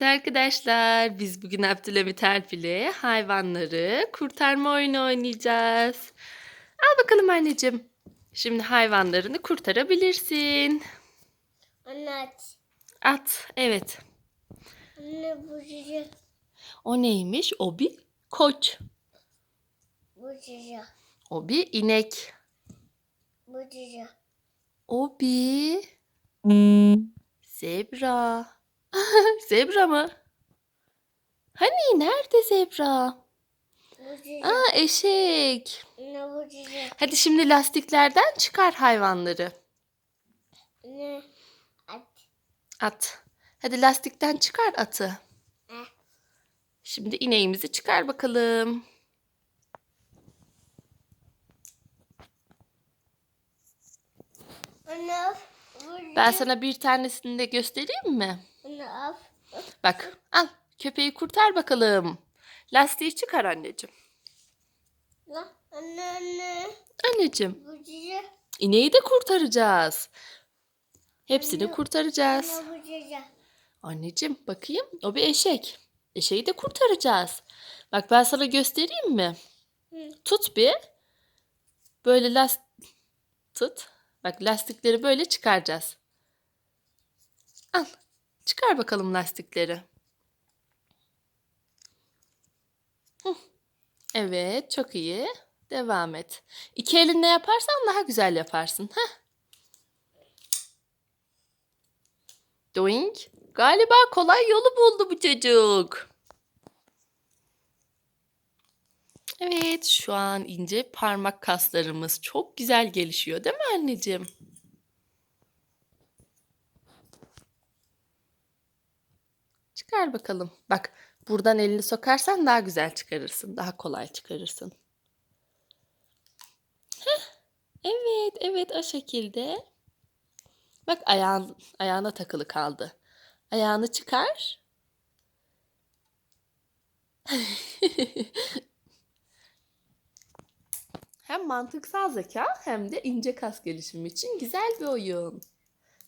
Arkadaşlar biz bugün Abdülhamit Alp ile hayvanları kurtarma oyunu oynayacağız. Al bakalım anneciğim. Şimdi hayvanlarını kurtarabilirsin. Anne aç. At. Evet. Anne bu cüce. O neymiş? O bir koç. Bu cüce. O bir inek. Bu cüce. O bir zebra. zebra mı? Hani nerede zebra? Aa eşek. Hadi şimdi lastiklerden çıkar hayvanları. Aç. At. Hadi lastikten çıkar atı. Eh. Şimdi ineğimizi çıkar bakalım. Ben sana bir tanesini de göstereyim mi? Al. Bak al köpeği kurtar bakalım. Lastiği çıkar anneciğim. La. Anne anne. Anneciğim Bu cüce. ineği de kurtaracağız. Hepsini Anne. kurtaracağız. Anne. Anneciğim bakayım o bir eşek. Eşeği de kurtaracağız. Bak ben sana göstereyim mi? Hı. Tut bir. Böyle last tut. Bak lastikleri böyle çıkaracağız. Al. Çıkar bakalım lastikleri. Evet, çok iyi. Devam et. İki elinle yaparsan daha güzel yaparsın. Heh. Doink. Galiba kolay yolu buldu bu çocuk. Evet, şu an ince parmak kaslarımız çok güzel gelişiyor, değil mi anneciğim? Çıkar bakalım. Bak, buradan elini sokarsan daha güzel çıkarırsın, daha kolay çıkarırsın. Heh, evet, evet o şekilde. Bak ayağın, ayağına takılı kaldı. Ayağını çıkar. Hem mantıksal zeka hem de ince kas gelişimi için güzel bir oyun.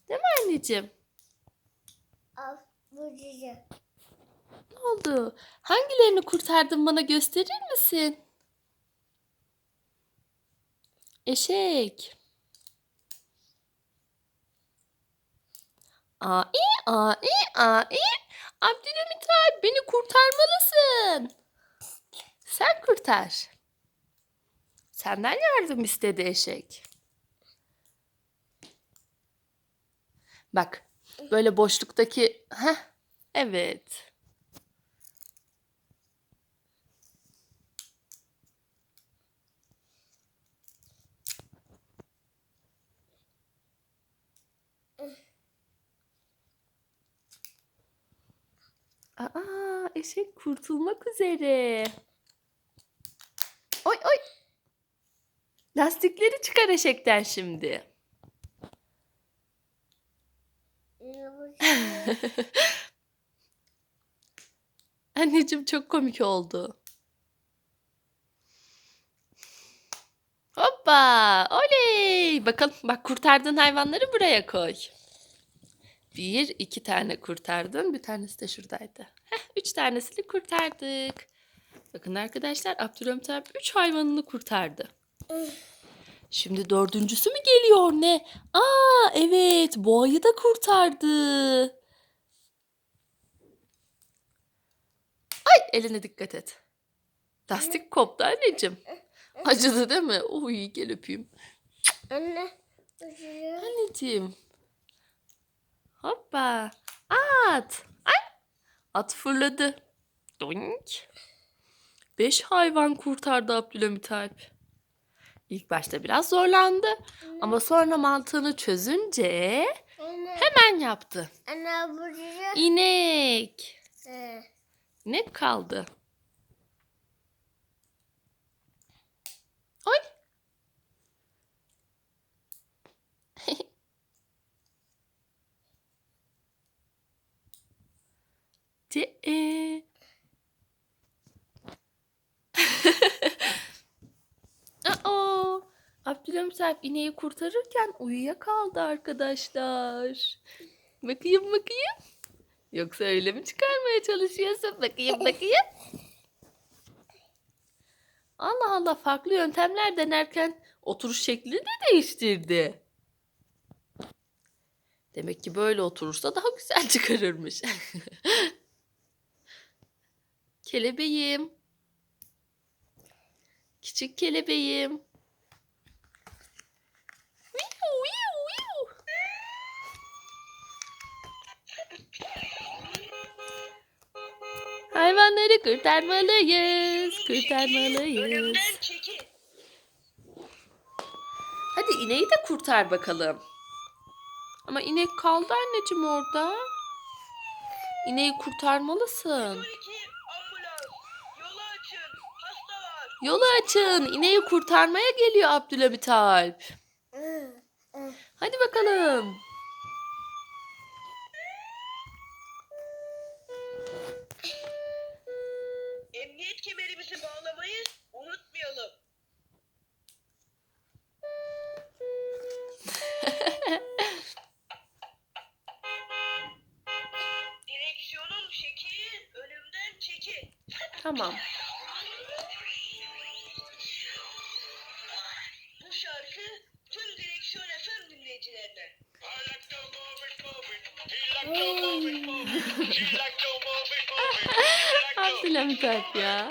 Değil mi anneciğim? Al. Bu cüce. Ne oldu? Hangilerini kurtardın bana gösterir misin? Eşek. Ai, ai, ai. Abdülhamit abi beni kurtarmalısın. Sen kurtar. Senden yardım istedi eşek. Bak, böyle boşluktaki... Heh, evet. Aa, eşek kurtulmak üzere. Oy oy. Lastikleri çıkar eşekten şimdi. Anne bu cüce. Anneciğim çok komik oldu. Hoppa! Oley! Bakalım bak kurtardığın hayvanları buraya koy. Bir, iki tane kurtardın. Bir tanesi de şuradaydı. Heh, üç tanesini kurtardık. Bakın arkadaşlar Abdülhamit abi üç hayvanını kurtardı. Şimdi dördüncüsü mü geliyor ne? Aa evet boğayı da kurtardı. Ay eline dikkat et. Lastik koptu anneciğim. Acıdı değil mi? Uy gel öpeyim. Anne. Anneciğim. Hoppa. At. Ay. At fırladı. Doink. Beş hayvan kurtardı Abdülhamit Alp. İlk başta biraz zorlandı. Ama sonra mantığını çözünce Anne. hemen yaptı. Anne bu cüce. İnek. He. İnek kaldı. Oy. Ce e. Aa, Abdülhamit Alp ineği kurtarırken uyuyakaldı arkadaşlar. Bakayım bakayım. Yoksa öyle mi çıkarmaya çalışıyorsun? Bakayım bakayım. Allah Allah farklı yöntemler denerken oturuş şeklini de değiştirdi. Demek ki böyle oturursa daha güzel çıkarırmış. Kelebeğim. Küçük kelebeğim. Kurtarmalıyız. Kurtarmalıyız. Hadi ineği de kurtar bakalım. Ama inek kaldı anneciğim orada. İneği kurtarmalısın. 112 ambulans. Yolu açın. Hasta var. Yolu açın. İneği kurtarmaya geliyor Abdülhamit Alp. Hadi bakalım. Tamam. Bu şarkı tüm direksiyon FM dinleyicilerine. Abdülhamit ya.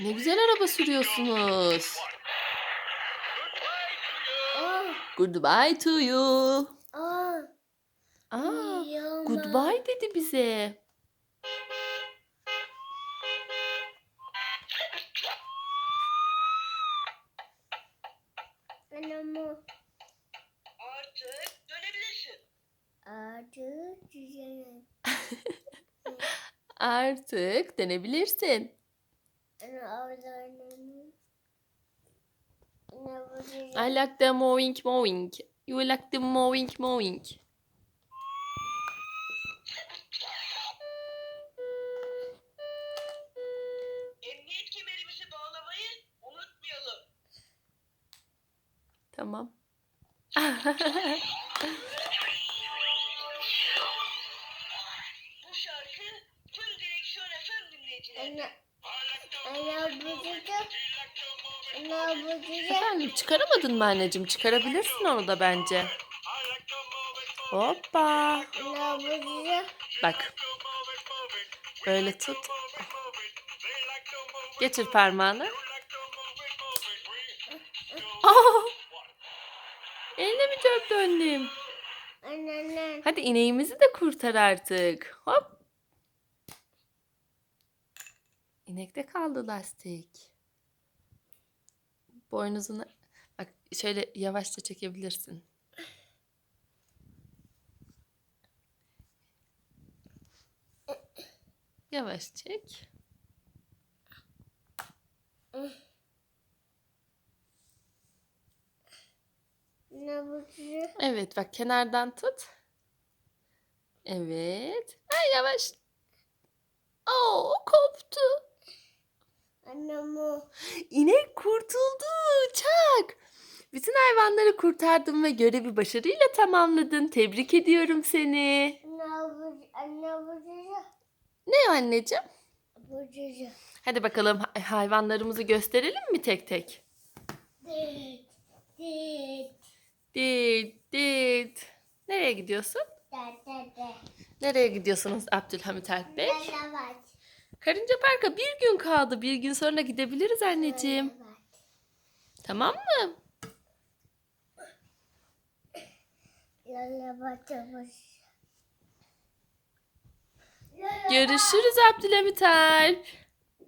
Ne güzel araba sürüyorsunuz. Goodbye to you. Aa, yama. goodbye dedi bize. Anamı Artık dönebilirsin. Artık. Ana avlarını. Ana vuracağım. I like the mowing mowing. You like the mowing mowing. Emniyet kemerimizi bağlamayı unutmayalım. Tamam. Bu şarkı tüm direksiyon FM dinleyicilerine. Ana, ana vuracağım. Efendim çıkaramadın mı anneciğim? Çıkarabilirsin onu da bence. Hoppa. Bak. Böyle tut. Geçir parmağını. Aa! Eline mi döndüm? Ana, Hadi ineğimizi de kurtar artık. Hop. İnekte kaldı lastik. Boynuzuna bak şöyle yavaşça çekebilirsin. Yavaş çek. vuracağım. Evet bak kenardan tut. Evet. Ay yavaş. Oo koptu. Anamı. İnek kurtuldu. Çak. Bütün hayvanları kurtardın ve görevi başarıyla tamamladın. Tebrik ediyorum seni. Vuracağım. Ana vuracağım. Ne anneciğim? Vuracağım. Hadi bakalım hay- hayvanlarımızı gösterelim mi tek tek? Dit. Dit. Dit dit. Nereye gidiyorsun? Da da. Nereye gidiyorsunuz Abdülhamit Alp Bey? Karınca Park'a bir gün kaldı. Bir gün sonra gidebiliriz anneciğim. Tamam mı? Görüşürüz Abdülhamit Alp.